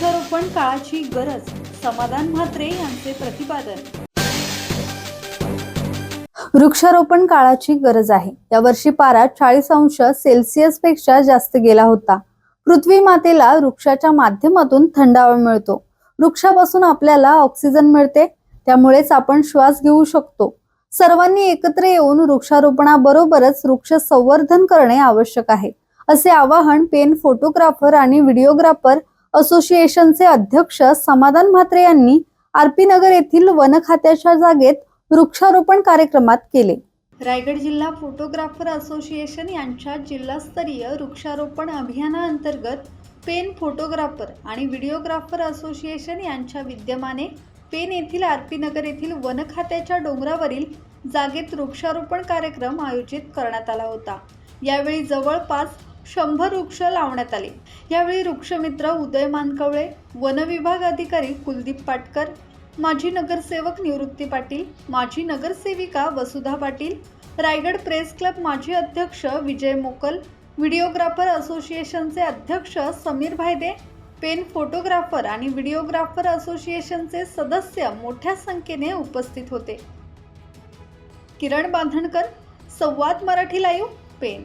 वृक्षारोपण काळाची गरज समाधान म्हात्रे यांचे प्रतिपादन. वृक्षारोपण काळाची गरज आहे. यावर्षी पारा चाळीस अंश सेल्सिअसपेक्षा जास्त गेला होता. पृथ्वी मातेला वृक्षाच्या माध्यमातून थंडावा मिळतो. वृक्षापासून आपल्याला ऑक्सिजन मिळते त्यामुळेच आपण श्वास घेऊ शकतो. सर्वांनी एकत्र येऊन वृक्षारोपणाबरोबरच वृक्ष संवर्धन करणे आवश्यक आहे. असे आवाहन पेन फोटोग्राफर आणि व्हिडिओग्राफर असोसिएशनचे अध्यक्ष समाधान म्हात्रे यांनी आरपी नगर येथील वन खात्याच्या जागेत वृक्षारोपण कार्यक्रमात केले. रायगड जिल्हा फोटोग्राफर असोसिएशन यांच्या जिल्हास्तरीय वृक्षारोपण अभियानाअंतर्गत पेन फोटोग्राफर आणि व्हिडिओग्राफर असोसिएशन यांच्या विद्यमाने पेन येथील आरपी नगर येथील वन खात्याच्या डोंगरावरील जागेत वृक्षारोपण कार्यक्रम आयोजित करण्यात आला होता. यावेळी जवळपास शंभर वृक्ष लावण्यात आले. यावेळी वृक्षमित्र उदय मानकवळे वनविभाग अधिकारी कुलदीप पाटकर माजी नगरसेवक निवृत्ती पाटील माजी नगरसेविका वसुधा पाटील रायगड प्रेस क्लब माजी अध्यक्ष विजय मोकल व्हिडिओग्राफर असोसिएशनचे अध्यक्ष समीर भायदे पेन फोटोग्राफर आणि व्हिडिओग्राफर असोसिएशनचे सदस्य मोठ्या संख्येने उपस्थित होते. Kiran Bandhankar Samvad Marathi live pen.